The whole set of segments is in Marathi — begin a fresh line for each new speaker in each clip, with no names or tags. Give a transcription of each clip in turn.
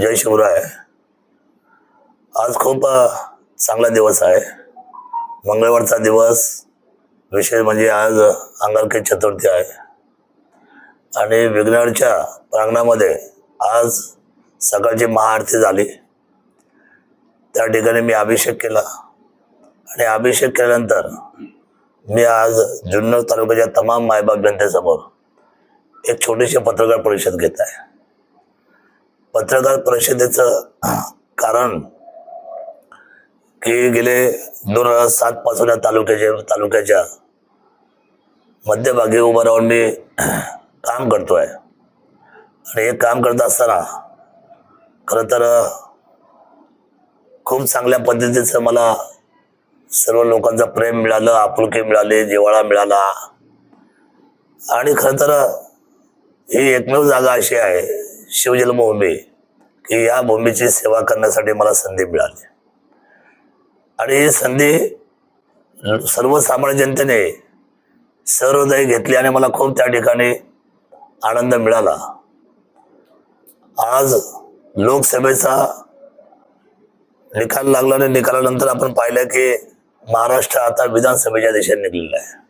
जय शिवराय. आज खूप चांगला दिवस आहे. मंगळवारचा दिवस विशेष म्हणजे आज अंगारकी चतुर्थी आहे. आणि विघ्नरच्या प्रांगणामध्ये आज सकाळची महाआरती झाली. त्या ठिकाणी मी अभिषेक केला. आणि अभिषेक केल्यानंतर मी आज जुन्नर तालुक्याच्या तमाम मायबाप जनतेसमोर एक छोटीशी पत्रकार परिषद घेत आहे. पत्रकार परिषदेचं कारण की गेले दोन हजार सात पासून या तालुक्याच्या तालुक्याच्या मध्यभागी उभं राहून मी काम करतो आहे आणि हे काम करत असताना खरं तर खूप चांगल्या पद्धतीचं मला सर्व लोकांचं प्रेम मिळालं आपुलकी मिळाली जिवाळा मिळाला. आणि खरं तर ही एकमेव जागा अशी आहे शिवजन्मभूमी की या भूमीची सेवा करण्यासाठी मला संधी मिळाली. आणि ही संधी सर्वसामान्य जनतेने सहृदय घेतली आणि मला खूप त्या ठिकाणी आनंद मिळाला. आज लोकसभेचा निकाल लागला आणि निकालानंतर आपण पाहिलं की महाराष्ट्र आता विधानसभेच्या दिशेने निघलेला आहे.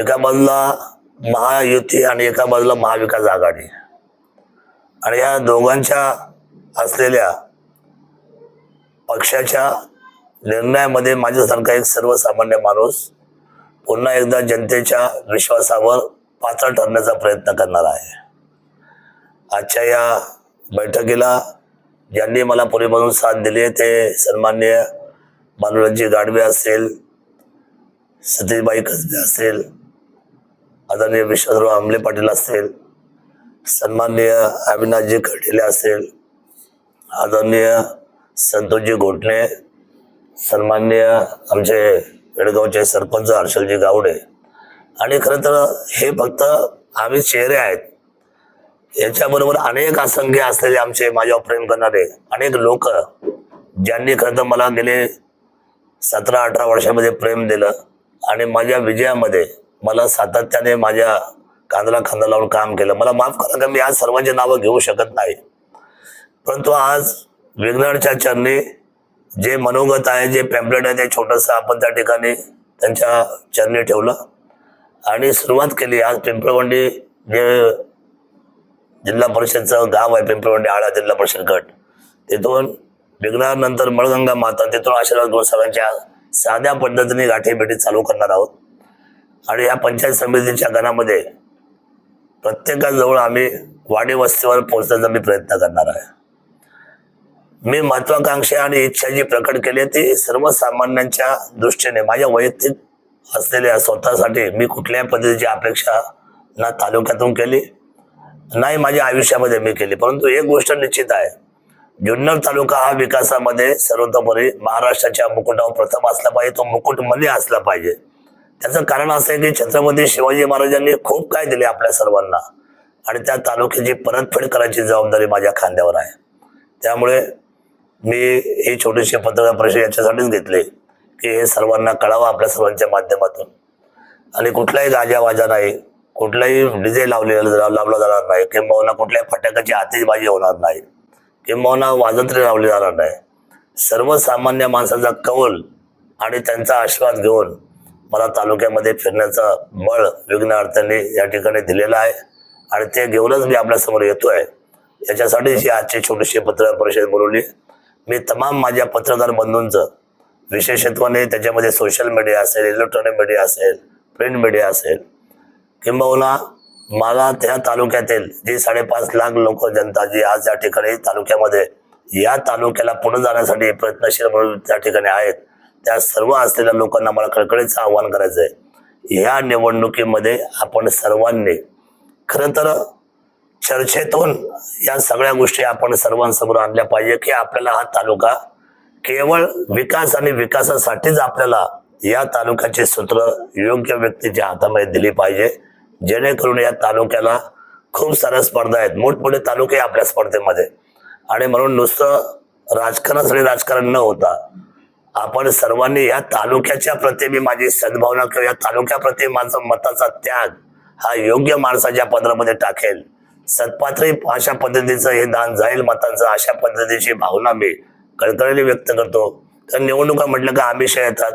एका बाजूला महायुती आणि एका बाजूला महाविकास आघाडी. आणि या दोघांच्या असलेल्या पक्षाच्या निर्णयामध्ये माझ्यासारखा एक सर्वसामान्य माणूस पुन्हा एकदा जनतेच्या विश्वासावर पात्र ठरण्याचा प्रयत्न करणार आहे. आजच्या या बैठकीला ज्यांनी मला पूर्वीपासून साथ दिली आहे ते सन्मान्य बालुराजी गाडवे असेल सतीशबाई कसबे असेल आदरणीय विश्वासराव आमले पाटील असेल सन्माननीय अविनाशजी खटिले असेल आदरणीय संतोषजी घोटणे सन्माननीय आमचे बेळगावचे सरपंच हर्षलजी गावडे. आणि खरं तर हे फक्त आम्ही चेहरे आहेत. याच्याबरोबर अनेक असंख्य असलेले आमचे माझ्यावर प्रेम करणारे अनेक लोक ज्यांनी खरं तर मला गेले सतरा अठरा वर्षामध्ये प्रेम दिलं आणि माझ्या विजयामध्ये मला सातत्याने माझ्या कांदला खांदा लावून काम केलं. मला माफ करा का मी आज सर्वांची नावं घेऊ शकत नाही. परंतु आज विघ्नच्या चरणी जे मनोगत आहे जे पॅम्पलेट आहे ते छोटंसं आपण त्या ठिकाणी त्यांच्या चरणी ठेवलं. आणि सुरुवात केली. आज पिंपळवंडी जे जिल्हा परिषदचं गाव आहे पिंपळवंडी आळा जिल्हा परिषद गट. तिथून विघ्नानंतर मळगंगा माता तिथून आशीर्वाद घेऊन सगळ्यांच्या साध्या पद्धतीने गाठी भेटी चालू करणार आहोत. आणि या पंचायत समितीच्या गणामध्ये प्रत्येकाजवळ आम्ही वाडी वस्तीवर पोहोचण्याचा मी प्रयत्न करणार आहे. मी महत्वाकांक्षा आणि इच्छा जी प्रकट केली आहे ती सर्वसामान्यांच्या दृष्टीने माझ्या वैयक्तिक असलेल्या स्वतःसाठी मी कुठल्याही पद्धतीची अपेक्षा ना तालुक्यातून केली नाही माझ्या आयुष्यामध्ये मी केली. परंतु एक गोष्ट निश्चित आहे जुन्नर तालुका हा विकासामध्ये सर्वतोपरी महाराष्ट्राच्या मुकुटावर प्रथम असला पाहिजे तो मुकुटमध्ये असला पाहिजे. त्याचं कारण असं आहे की छत्रपती शिवाजी महाराजांनी खूप काय दिले आपल्या सर्वांना. आणि त्या तालुक्याची परतफेड करायची जबाबदारी माझ्या खांद्यावर आहे. त्यामुळे मी ही छोटीशी पत्रकार परिषद याच्यासाठीच घेतली की हे सर्वांना कळावं आपल्या सर्वांच्या माध्यमातून. आणि कुठलाही गाजावाजा नाही कुठलाही डीजे लावलेला लावला जाणार नाही किंबहुना कुठल्याही फटाक्याची आतिषबाजी होणार नाही किंबहुना वाजंत्री लावली जाणार नाही. सर्वसामान्य माणसाचा कौल आणि त्यांचा आशीर्वाद घेऊन मला तालुक्यामध्ये फिरण्याचं बळ विघ्नार्थांनी या ठिकाणी दिलेलं आहे. आणि ते घेऊनच मी आपल्यासमोर येतो आहे याच्यासाठीच ही आजची छोटीशी पत्रकार परिषद बोलवली मी तमाम माझ्या पत्रकार बंधूंचं विशेषत्वाने त्याच्यामध्ये सोशल मीडिया असेल इलेक्ट्रॉनिक मीडिया असेल प्रिंट मीडिया असेल किंबहुना मला त्या तालुक्यातील जी साडेपाच लाख लोक जनता जी आज या ठिकाणी तालुक्यामध्ये या तालुक्याला पुढे जाण्यासाठी प्रयत्नशील म्हणून त्या ठिकाणी आहेत. त्या सर्व असलेल्या लोकांना मला कळकळीचं आव्हान करायचं आहे ह्या निवडणुकीमध्ये आपण सर्वांनी खरं तर चर्चेतून या सगळ्या गोष्टी आपण सर्वांसमोर आणल्या पाहिजे की आपल्याला हा तालुका केवळ विकास आणि विकासासाठीच आपल्याला या तालुक्याचे सूत्र योग्य व्यक्तीच्या हातामध्ये दिली पाहिजे. जेणेकरून या तालुक्याला खूप साऱ्या स्पर्धा आहेत. मोठमोठे तालुके आपल्या स्पर्धेमध्ये. आणि म्हणून नुसतं राजकारणासाठी राजकारण न होता आपण सर्वांनी या तालुक्याच्या प्रति मी माझी सद्भावना किंवा या तालुक्याप्रती माझा मताचा त्याग हा योग्य माणसाच्या पदरामध्ये टाकेल. सत्पात्री अशा पद्धतीचं हे दान जाईल मतांचं अशा पद्धतीची भावना मी कळकळीने व्यक्त करतो. तर निवडणुका म्हटलं का आमिष येतात.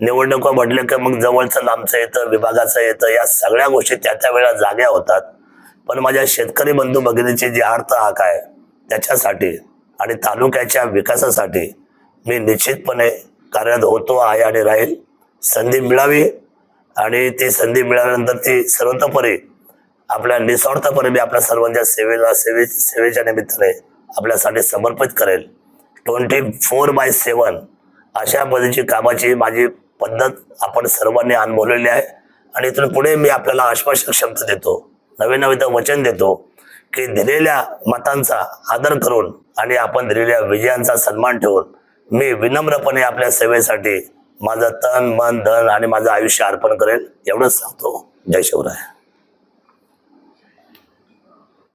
निवडणुका म्हटलं का मग जवळचं लांबचं येतं विभागाचं येतं या सगळ्या गोष्टी त्या त्या वेळा जाग्या होतात. पण माझ्या शेतकरी बंधू भगिनीची जी आर्त हाक आहे त्याच्यासाठी आणि तालुक्याच्या विकासासाठी मी निश्चितपणे कार्यरत होतो आहे आणि राहील. संधी मिळावी आणि ती संधी मिळाल्यानंतर ती सर्वतोपरी आपल्या निस्वार्थपणे मी आपल्या सर्वांच्या सेवेला सेवे सेवेच्या निमित्ताने आपल्यासाठी समर्पित करेल. ट्वेंटी फोर बाय सेवन अशा पद्धतीची कामाची माझी पद्धत आपण सर्वांनी अनुभवलेली आहे आणि इथून पुढे मी आपल्याला आश्वासक शब्द देतो नवे नवीन तर वचन देतो की दिलेल्या मतांचा आदर करून आणि आपण दिलेल्या विजयांचा सन्मान ठेवून मी विनम्रपणे आपल्या सेवेसाठी माझं तन मन धन आणि माझं आयुष्य अर्पण करेल एवढंच सांगतो. जय शिवराय.